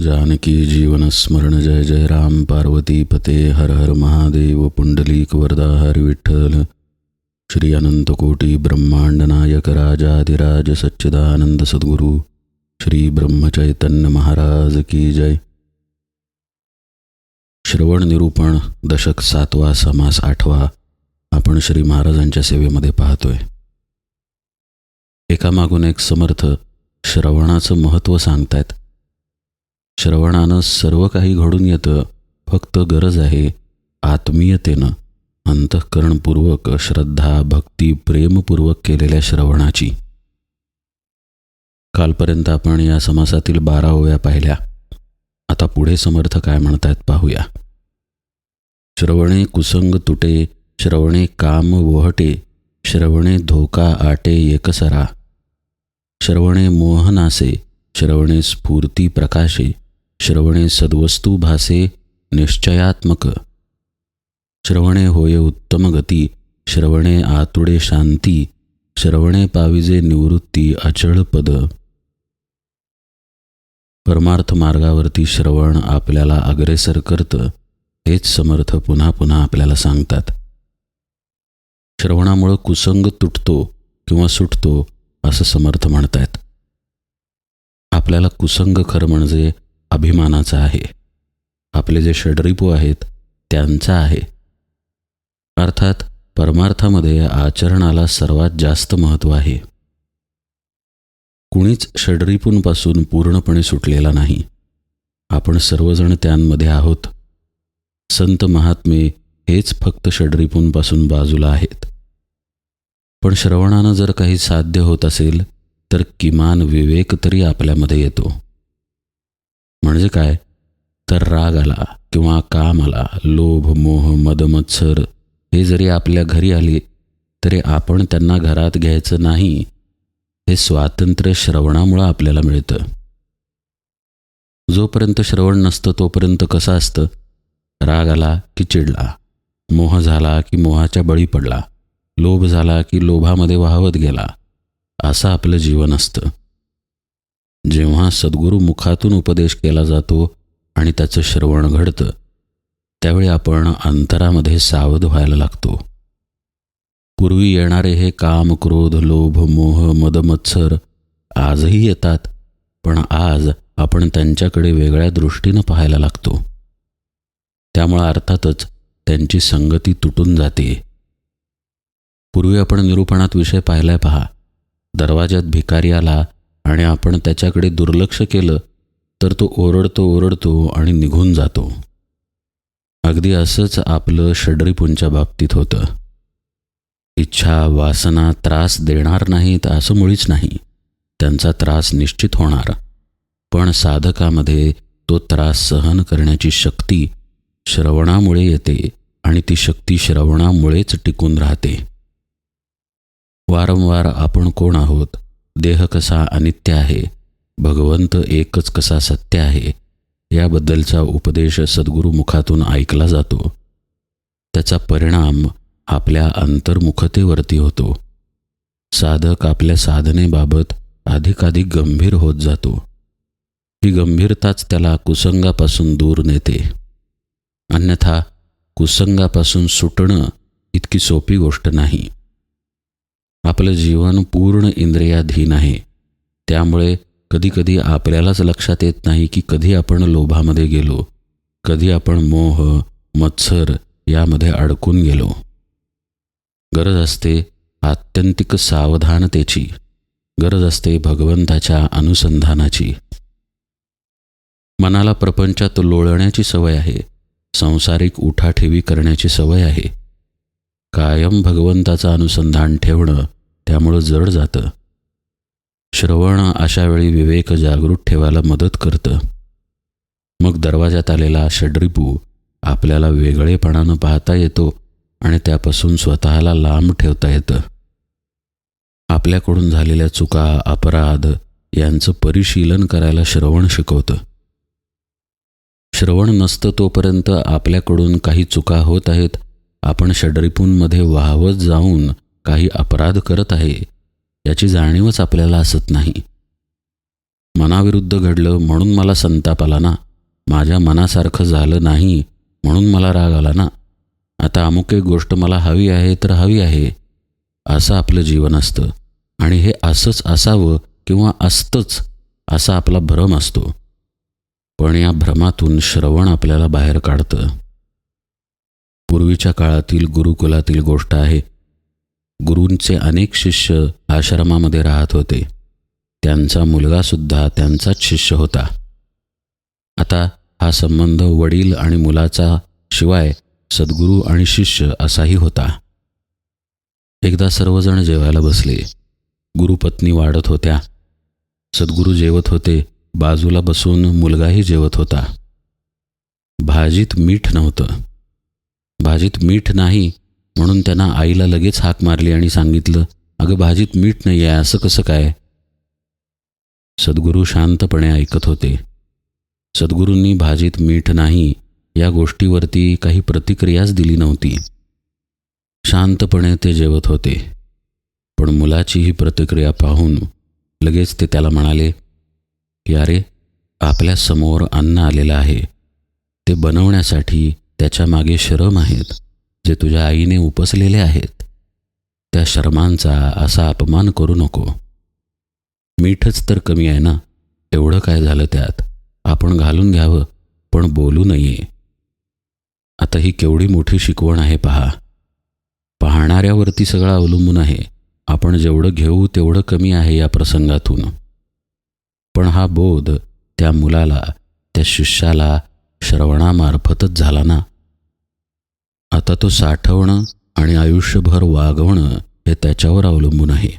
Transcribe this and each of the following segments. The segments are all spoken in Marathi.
जानकी जीवन स्मरण जय जय राम पार्वती पते हर हर महादेव पुंडलीक वरदा हर विठ्ठल। श्री अनंत कोटी ब्रह्मांड नायक राजाधिराज सच्चिदानंद सद्गुरु श्री ब्रह्मचैतन्य महाराज की जय। श्रवण निरूपण दशक सातवा समास आठवा आपण श्री महाराजांच्या सेवेमध्ये पाहतोय. एकामागून एक समर्थ श्रवणाचं महत्त्व सांगतायत. श्रवणानं सर्व काही घडून येतं. फक्त गरज आहे आत्मीयतेनं. अंतःकरणपूर्वक श्रद्धा भक्ती प्रेमपूर्वक केलेल्या श्रवणाची. कालपर्यंत आपण या समासातील बारा ओव्या पाहिल्या. आता पुढे समर्थ काय म्हणतायत पाहूया. श्रवणे कुसंग तुटे श्रवणे काम वहटे श्रवणे धोका आटे एकसरा. श्रवणे मोहनासे श्रवणे स्फूर्ती प्रकाशे. श्रवणे सद्वस्तू भासे निश्चयात्मक। श्रवणे होय उत्तम गती श्रवणे आतुडे शांती श्रवणे पाविजे निवृत्ती अचळ पद। परमार्थ मार्गावरती श्रवण आपल्याला अग्रेसर करतं हेच समर्थ पुन्हा पुन्हा आपल्याला सांगतात। श्रवणामुळं कुसंग तुटतो किंवा सुटतो असं समर्थ म्हणतायत। आपल्याला कुसंग खरं म्हणजे अभिमानाचा आहे. आपले जे षडरिपू आहेत त्यांचा आहे. अर्थात परमार्थामध्ये आचरणाला सर्वात जास्त महत्त्व आहे. कुणीच षडरिपूंपासून पूर्णपणे सुटलेला नाही. आपण सर्वजण त्यांमध्ये आहोत. संत महात्मे हेच फक्त षडरिपूंपासून बाजूला आहेत. पण श्रवणानं जर काही साध्य होत असेल तर किमान विवेक तरी आपल्यामध्ये येतो. म्हणजे काय? तर राग आला किंवा काम आला लोभ मोह मदमत्सर हे जरी आपल्या घरी आले तरी आपण त्यांना घरात घ्यायचं नाही. हे स्वातंत्र्य श्रवणामुळं आपल्याला मिळतं. जोपर्यंत श्रवण नसतं तोपर्यंत कसं असतं? राग आला की चिडला मोह झाला की मोहाच्या बळी पडला लोभ झाला की लोभामध्ये वाहवत गेला असं आपलं जीवन असतं. जेव्हा सद्गुरू मुखातून उपदेश केला जातो आणि त्याचं श्रवण घडतं त्यावेळी आपण अंतरामध्ये सावध व्हायला लागतो. पूर्वी येणारे हे काम क्रोध लोभ मोह मदमत्सर आजही येतात पण आज आपण त्यांच्याकडे वेगळ्या दृष्टीनं पाहायला लागतो. त्यामुळं अर्थातच त्यांची संगती तुटून जाते. पूर्वी आपण निरूपणात विषय पाहिलाय पहा. दरवाज्यात भिकारी आला आणि आपण त्याच्याकडे दुर्लक्ष केलं तर तो ओरडतो ओरडतो आणि निघून जातो. अगदी असंच आपलं षडरिपूंच्या बाबतीत होतं. इच्छा वासना त्रास देणार नाहीत असं मुळीच नाही. त्यांचा त्रास निश्चित होणार. पण साधकामध्ये तो त्रास सहन करण्याची शक्ती श्रवणामुळे येते आणि ती शक्ती श्रवणामुळेच टिकून राहते. वारंवार आपण कोण आहोत? देह कसा अनित्य आहे भगवंत एकच कसा सत्य आहे याबद्दलचा उपदेश सद्गुरुमुखातून ऐकला जातो. त्याचा परिणाम आपल्या अंतर्मुखतेवरती होतो. साधक आपल्या साधनेबाबत अधिकाधिक गंभीर होत जातो. ही गंभीरताच त्याला कुसंगापासून दूर नेते. अन्यथा कुसंगापासून सुटणं इतकी सोपी गोष्ट नाही. आपलं जीवन पूर्ण इंद्रियाधीन आहे. त्यामुळे कधीकधी आपल्यालाच लक्षात येत नाही की कधी आपण लोभामध्ये गेलो कधी आपण मोह मत्सर यामध्ये अडकून गेलो. गरज असते आत्यंतिक सावधानतेची. गरज असते भगवंताच्या अनुसंधानाची. मनाला प्रपंचात लोळण्याची सवय आहे. संसारिक उठाठेवी करण्याची सवय आहे. कायम भगवंताचं अनुसंधान ठेवणं त्यामुळं जड जातं. श्रवण अशा वेळी विवेक जागृत ठेवायला मदत करतं. मग दरवाजात आलेला षड्रिपू आपल्याला वेगळेपणानं पाहता येतो आणि त्यापासून स्वतःला लांब ठेवता येतं. आपल्याकडून झालेल्या चुका अपराध यांचं परिशीलन करायला श्रवण शिकवतं. श्रवण नसतं तोपर्यंत आपल्याकडून काही चुका होत आहेत आपण षड्रिपूंमध्ये वाहवत जाऊन काही अपराध करत आहे याची जाणीवच आपल्याला असत नाही. मनाविरुद्ध घडलं म्हणून मला संताप आला ना. माझ्या मनासारखं झालं नाही म्हणून मला राग आला ना. आता अमुक एक गोष्ट मला हवी आहे तर हवी आहे. असं आपलं जीवन असतं. आणि हे असंच असावं किंवा असतंच असा आपला भ्रम असतो. पण या भ्रमातून श्रवण आपल्याला बाहेर काढतं. पूर्वीच्या काळातील गुरुकुलातील गोष्ट आहे गुरूंचे अनेक शिष्य आश्रमामध्ये राहत होते. त्यांचा मुलगासुद्धा त्यांचाच शिष्य होता. आता हा संबंध वडील आणि मुलाचा शिवाय सद्गुरू आणि शिष्य असाही होता. एकदा सर्वजण जेवायला बसले. गुरुपत्नी वाढत होत्या. सद्गुरू जेवत होते. बाजूला बसून मुलगाही जेवत होता. भाजीत मीठ नव्हतं. भाजीत मीठ नाही म्हणून त्यांना आईला लगेच हाक मारली आणि सांगितलं अगं भाजीत मीठ नाही आहे असं कसं काय? सद्गुरू शांतपणे ऐकत होते. सद्गुरूंनी भाजीत मीठ नाही या गोष्टीवरती काही प्रतिक्रियाच दिली नव्हती. शांतपणे ते जेवत होते. पण मुलाची ही प्रतिक्रिया पाहून लगेच ते त्याला म्हणाले की अरे आपल्यासमोर अन्न आलेलं आहे. ते बनवण्यासाठी त्याच्यामागे श्रम आहेत. जे तुझ्या आईने उपसलेले आहेत त्या शर्मांचा असा अपमान करू नको. मीठच तर कमी आहे ना? एवढं काय झालं त्यात? आपण घालून घ्यावं पण बोलू नये. आता ही केवढी मोठी शिकवण आहे पहा. पाहणाऱ्यावरती सगळं अवलंबून आहे. आपण जेवढं घेऊ तेवढं कमी आहे या प्रसंगातून. पण हा बोध त्या मुलाला त्या शिष्याला श्रवणामार्फतच झाला ना? आता तो साठवणं आणि आयुष्यभर वागवणं हे त्याच्यावर अवलंबून आहे.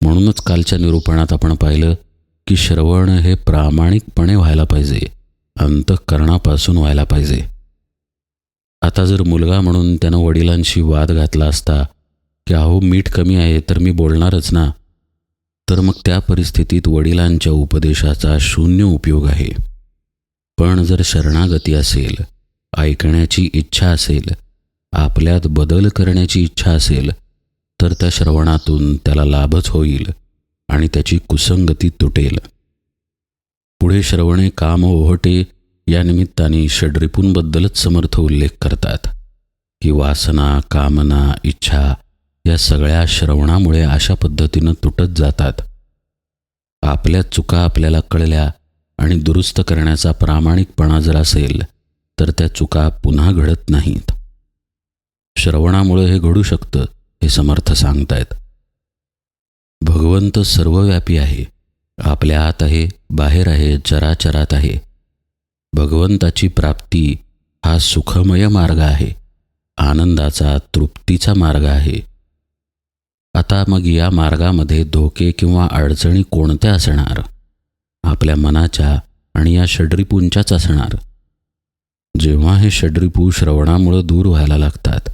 म्हणूनच कालच्या निरूपणात आपण पाहिलं की श्रवण हे प्रामाणिकपणे व्हायला पाहिजे अंतःकरणापासून व्हायला पाहिजे. आता जर मुलगा म्हणून त्यानं वडिलांशी वाद घातला असता की अहो मीठ कमी आहे तर मी बोलणारच ना तर मग त्या परिस्थितीत वडिलांच्या उपदेशाचा शून्य उपयोग आहे. पण जर शरणागती असेल ऐकण्याची इच्छा असेल आपल्यात बदल करण्याची इच्छा असेल तर त्या श्रवणातून त्याला लाभच होईल आणि त्याची कुसंगती तुटेल. पुढे श्रवणे काम ओहटे या निमित्ताने षड्रिपूंबद्दलच समर्थ उल्लेख करतात की वासना कामना इच्छा या सगळ्या श्रवणामुळे अशा पद्धतीनं तुटत जातात. आपल्या चुका आपल्याला कळल्या आणि दुरुस्त करण्याचा प्रामाणिकपणा जर असेल तर त्या चुका पुन्हा घडत नाहीत. श्रवणामुळे हे घडू शकतं हे समर्थ सांगतायत. भगवंत सर्वव्यापी आहे. आपल्या आत आहे बाहेर आहे चराचरात आहे. भगवंताची प्राप्ती हा सुखमय मार्ग आहे. आनंदाचा तृप्तीचा मार्ग आहे. आता मग या मार्गामध्ये धोके किंवा अडचणी कोणत्या असणार? आपल्या मनाच्या आणि या षड्रिपूंच्याच असणार. जेव्हा हे षड्रिपू श्रवणामुळं दूर व्हायला लागतात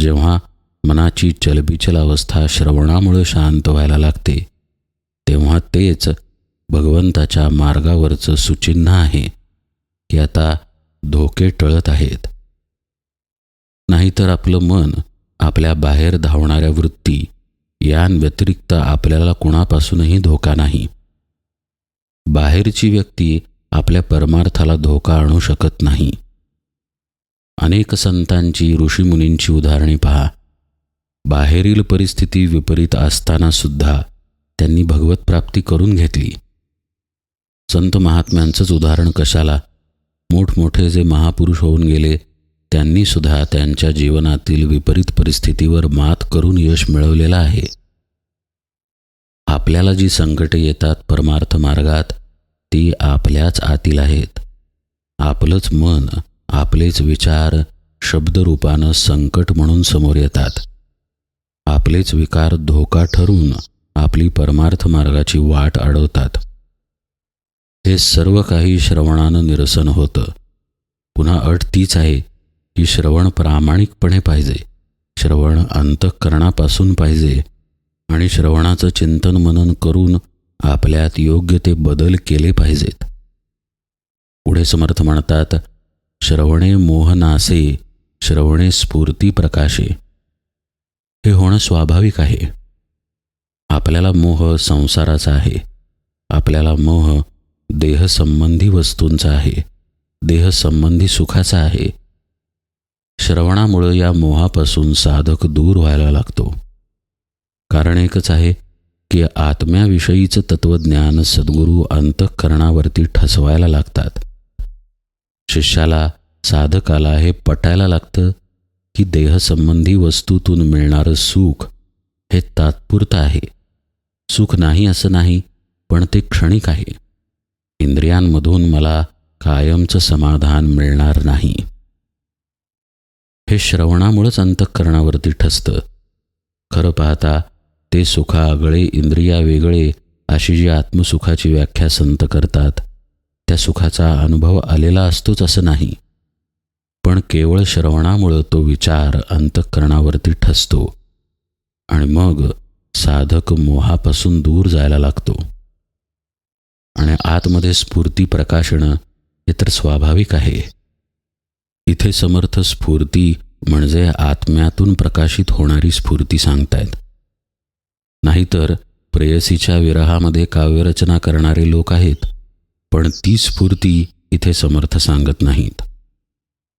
जेव्हा मनाची चलबिचल अवस्था श्रवणामुळं शांत व्हायला लागते तेव्हा तेच भगवंताच्या मार्गावरचं सुचिन्ह आहे की आता धोके टळत आहेत. नाहीतर आपलं मन आपल्या बाहेर धावणाऱ्या वृत्ती यांव्यतिरिक्त आपल्याला कुणापासूनही धोका नाही. बाहेरची व्यक्ती आपल्या परमार्थाला धोका आणू शकत नाही. अनेक संतांची ऋषीमुनींची उदाहरणे पहा. बाहेरील परिस्थिती विपरीत असताना सुद्धा त्यांनी भगवत प्राप्ती करून घेतली. संत महात्म्यांचंच उदाहरण कशाला? मोठमोठे जे महापुरुष होऊन गेले त्यांनी सुद्धा त्यांच्या जीवनातील विपरीत परिस्थितीवर मात करून यश मिळवलेलं आहे. आपल्याला जी संकटे येतात परमार्थ मार्गात ती आपल्याच आतील आहेत. आपलंच मन आपलेच विचार शब्दरूपानं संकट म्हणून समोर येतात. आपलेच विकार धोका ठरून आपली परमार्थ मार्गाची वाट अडवतात हे सर्व काही श्रवणानं निरसन होतं. पुन्हा अट तीच आहे की श्रवण प्रामाणिकपणे पाहिजे श्रवण अंतःकरणापासून पाहिजे आणि श्रवणाचं चिंतन मनन करून आपल्यात योग्य ते बदल केले पाहिजेत. पुढे समर्थ म्हणतात श्रवणे मोहनासे श्रवणे स्फूर्ती प्रकाशे. हे होणं स्वाभाविक आहे. आपल्याला मोह संसाराचा आहे. आपल्याला मोह देहसंबंधी वस्तूंचा आहे. देहसंबंधी सुखाचा आहे. श्रवणामुळं या मोहापासून साधक दूर व्हायला लागतो. कारण एकच आहे की आत्म्याविषयीचं तत्त्वज्ञान सद्गुरू अंतःकरणावरती ठसवायला लागतात. शिष्याला साधकाला हे पटायला लागतं की देहसंबंधी वस्तूतून मिळणारं सुख हे तात्पुरतं आहे. सुख नाही असं नाही पण ते क्षणिक आहे. इंद्रियांमधून मला कायमचं समाधान मिळणार नाही. हे श्रवणामुळंच अंतःकरणावरती ठसतं. खरं पाहता ते सुखागळे इंद्रिया वेगळे अशी जी आत्मसुखाची व्याख्या संत करतात त्या सुखाचा अनुभव आलेला असतोच असं नाही. पण केवळ श्रवणामुळं तो विचार अंतःकरणावरती ठसतो आणि मग साधक मोहापासून दूर जायला लागतो. आणि आतमध्ये स्फूर्ती प्रकाशणं हे तर स्वाभाविक आहे. इथे समर्थ स्फूर्ती म्हणजे आत्म्यातून प्रकाशित होणारी स्फूर्ती सांगतायत. नाहीतर प्रेयसीच्या विरहामध्ये काव्यरचना करणारे लोक आहेत. पण ती स्फूर्ती इथे समर्थ सांगत नाहीत.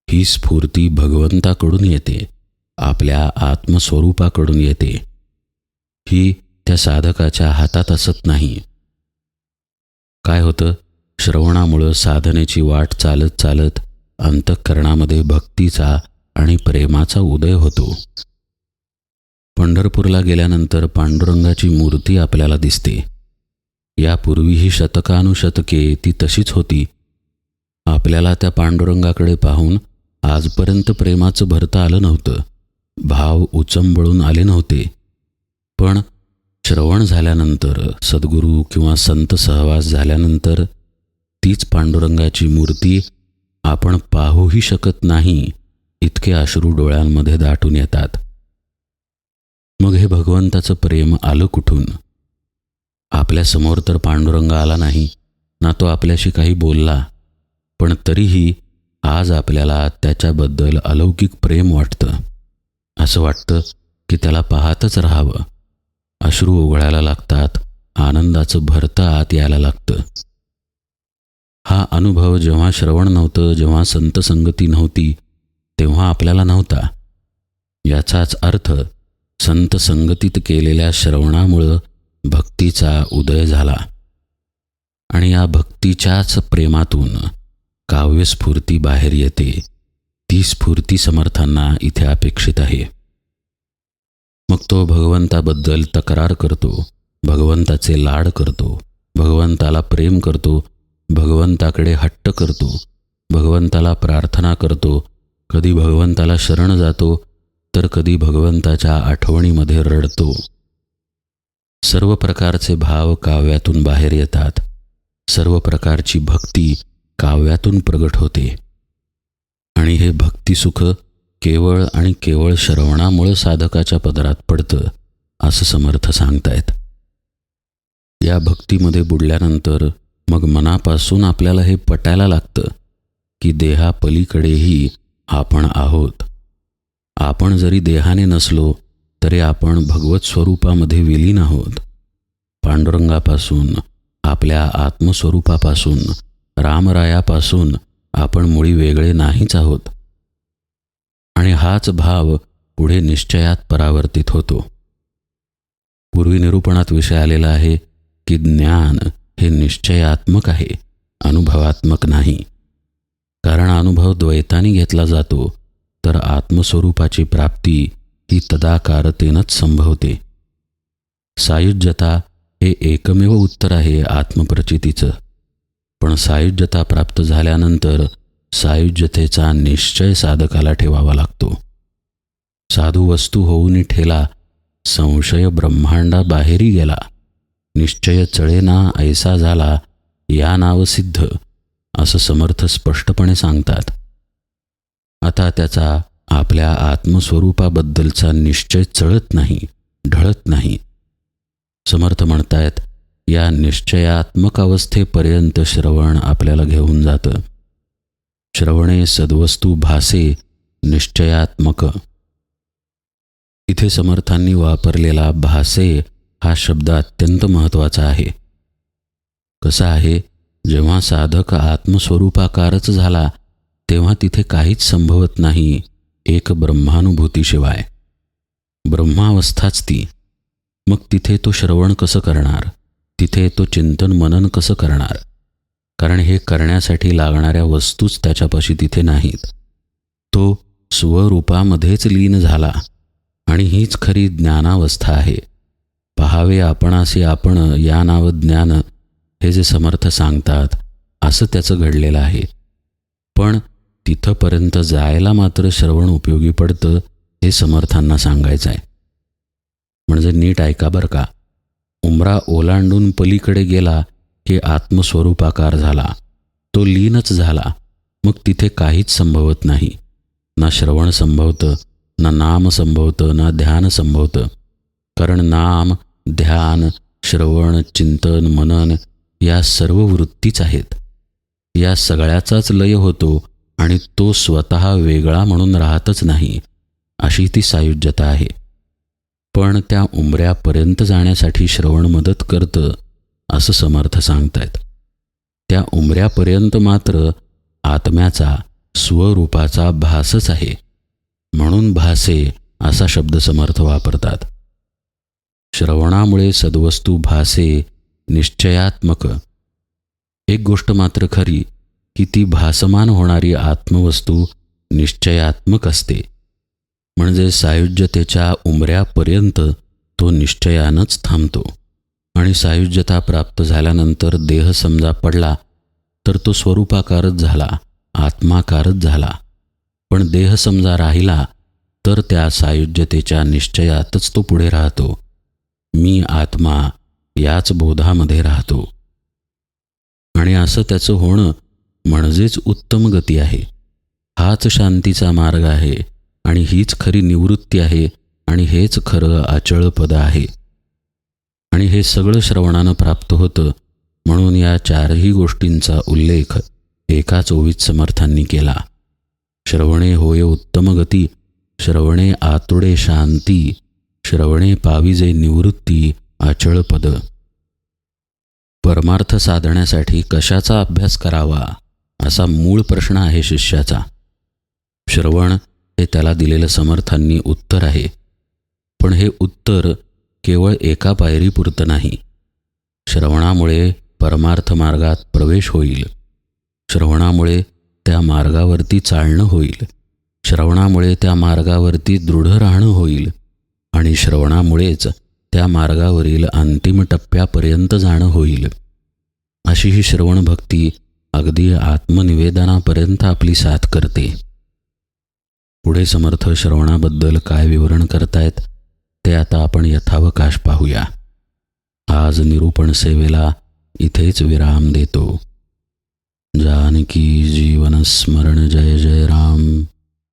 ही स्फूर्ती भगवंताकडून येते आपल्या आत्मस्वरूपाकडून येते. ही त्या साधकाच्या हातात असत नाही. काय होतं? श्रवणामुळं साधनेची वाट चालत चालत अंतःकरणामध्ये भक्तीचा आणि प्रेमाचा उदय होतो. पंढरपूरला गेल्यानंतर पांडुरंगाची मूर्ती आपल्याला दिसते. यापूर्वीही शतकानुशतके ती तशीच होती. आपल्याला त्या पांडुरंगाकडे पाहून आजपर्यंत प्रेमाचं भरता आलं नव्हतं. भाव उचंबळून आले नव्हते. पण श्रवण झाल्यानंतर सद्गुरू किंवा संत सहवास झाल्यानंतर तीच पांडुरंगाची मूर्ती आपण पाहूही शकत नाही इतके अश्रू डोळ्यांमध्ये दाटून येतात. मग हे भगवंताचं प्रेम आलं कुठून? आपल्यासमोर तर पांडुरंग आला नाही ना तो आपल्याशी काही बोलला पण तरीही आज आपल्याला त्याच्याबद्दल अलौकिक प्रेम वाटतं. असं वाटतं की त्याला पाहतच राहावं. अश्रू उघडायला लागतात आनंदाचं भरतं आत यायला लागतं. हा अनुभव जेव्हा श्रवण नव्हतं जेव्हा संत संगती नव्हती तेव्हा आपल्याला नव्हता. याचाच अर्थ संत संगतीत केलेल्या श्रवणामुळं भक्तीचा उदय झाला आणि या भक्तीच्याच प्रेमातून काव्यस्फूर्ती बाहेर येते ती स्फूर्ती समर्थांना इथे अपेक्षित आहे. मग तो भगवंताबद्दल तक्रार करतो भगवंताचे लाड करतो भगवंताला प्रेम करतो भगवंताकडे हट्ट करतो भगवंताला प्रार्थना करतो कधी भगवंताला शरण जातो तर कधी भगवंताच्या आठवणीमध्ये रडतो. सर्व प्रकारचे भाव काव्यातून बाहेर येतात. सर्व प्रकारची भक्ती काव्यातून प्रगट होते. आणि हे भक्तिसुख केवळ आणि केवळ श्रवणामुळं साधकाच्या पदरात पडतं असं समर्थ सांगतायत. या भक्तीमध्ये बुडल्यानंतर मग मनापासून आपल्याला हे पटायला लागतं की देहापलीकडेही आपण आहोत. आपण जरी देहाने नसलो तरी आपण भगवत स्वरूपामध्ये विलीन आहोत. पांडुरंगापासून आपल्या आत्मस्वरूपापासून रामरायापासून आपण मुळी वेगळे नाहीच आहोत. आणि हाच भाव पुढे निश्चयात परावर्तित होतो. पूर्वी निरूपणात विषय आलेला आहे की ज्ञान हे निश्चयात्मक आहे अनुभवात्मक नाही. कारण अनुभव द्वैताने घेतला जातो तर आत्मस्वरूपाची प्राप्ती ही तदाकारतेनच संभवते. सायुज्यता हे एकमेव उत्तर आहे आत्मप्रचितीचं. पण सायुज्यता प्राप्त झाल्यानंतर सायुज्यतेचा निश्चय साधकाला ठेवावा लागतो. साधू वस्तू होऊन ठेला संशय ब्रह्मांडा बाहेरी गेला निश्चय चळेना ऐसा झाला या नाव सिद्ध असं समर्थ स्पष्टपणे सांगतात. आता त्याचा आपल्या आत्मस्वरूपाबद्दलचा निश्चय चळत नाही ढळत नाही. समर्थ म्हणतायत या निश्चयात्मक अवस्थेपर्यंत श्रवण आपल्याला घेऊन जातं. श्रवणे सद्वस्तू भासे निश्चयात्मक. इथे समर्थांनी वापरलेला भासे हा शब्द अत्यंत महत्त्वाचा आहे. कसं आहे जेव्हा साधक आत्मस्वरूपाकारच झाला तेव्हा तिथे काहीच संभवत नाही. एक ब्रह्मानुभूतीशिवाय. ब्रह्मावस्थाच ती. मग तिथे तो श्रवण कसं करणार? तिथे तो चिंतन मनन कसं करणार? कारण हे करण्यासाठी लागणाऱ्या वस्तूच त्याच्यापाशी तिथे नाहीत. तो स्वरूपामध्येच लीन झाला आणि हीच खरी ज्ञानावस्था आहे. पहावे आपणासे आपण या नाव ज्ञान हे जे समर्थ सांगतात असं त्याचं घडलेलं आहे. पण तिथंपर्यंत जायला मात्र श्रवण उपयोगी पडतं हे समर्थांना सांगायचं आहे. म्हणजे नीट ऐका बरं का. उमरा ओलांडून पलीकडे गेला की आत्मस्वरूपाकार झाला. तो लीनच झाला. मग तिथे काहीच संभवत नाही. ना श्रवण संभवतं ना नाम संभवतं ना ध्यान संभवतं. कारण नाम ध्यान श्रवण चिंतन मनन या सर्व वृत्तीच आहेत. या सगळ्याचाच लय होतो आणि तो स्वतः वेगळा म्हणून राहतच नाही अशी ती सायुज्यता आहे. पण त्या उंबऱ्यापर्यंत जाण्यासाठी श्रवण मदत करतं असं समर्थ सांगतायत. त्या उंबऱ्यापर्यंत मात्र आत्म्याचा स्वरूपाचा भासच आहे. म्हणून भासे असा शब्द समर्थ वापरतात. श्रवणामुळे सद्वस्तू भासे निश्चयात्मक. एक गोष्ट मात्र खरी की ती भासमान होणारी आत्मवस्तू निश्चयात्मक असते. म्हणजे सायुज्यतेच्या उमऱ्यापर्यंत तो निश्चयानंच थांबतो. आणि सायुज्यता प्राप्त झाल्यानंतर देह समजा पडला तर तो स्वरूपाकारच झाला आत्माकारच झाला. पण देह समजा राहिला तर त्या सायुज्यतेच्या निश्चयातच तो पुढे राहतो. मी आत्मा याच बोधामध्ये राहतो. आणि असं त्याचं होणं म्हणजेच उत्तम गती आहे. हाच शांतीचा मार्ग आहे आणि हीच खरी निवृत्ती आहे आणि हेच खरं आचळपद आहे. आणि हे सगळं श्रवणानं प्राप्त होतं म्हणून या चारही गोष्टींचा उल्लेख एकाच ओवीत समर्थांनी केला. श्रवणे होय उत्तम गती श्रवणे आतुडे शांती श्रवणे पाविजे निवृत्ती अचळ पद. परमार्थ साधण्यासाठी कशाचा अभ्यास करावा? असा मूळ प्रश्न आहे शिष्याचा. श्रवण हे त्याला दिलेलं समर्थांनी उत्तर आहे. पण हे उत्तर केवळ एका पायरीपुरतं नाही. श्रवणामुळे परमार्थ मार्गात प्रवेश होईल. श्रवणामुळे त्या मार्गावरती चालणं होईल. श्रवणामुळे त्या मार्गावरती दृढ राहणं होईल. आणि श्रवणामुळेच त्या मार्गावरील अंतिम टप्प्यापर्यंत जाणं होईल. अशी ही श्रवण भक्ती अगदी आत्मनिवेदनापर्यंत आपली साथ करते. पुढे समर्थ श्रवणाबद्दल काय विवरण करतायत ते आता आपण यथावकाश पाहूया. आज निरूपण सेवेला इथेच विराम देतो. जानकी जीवन स्मरण जय जय राम.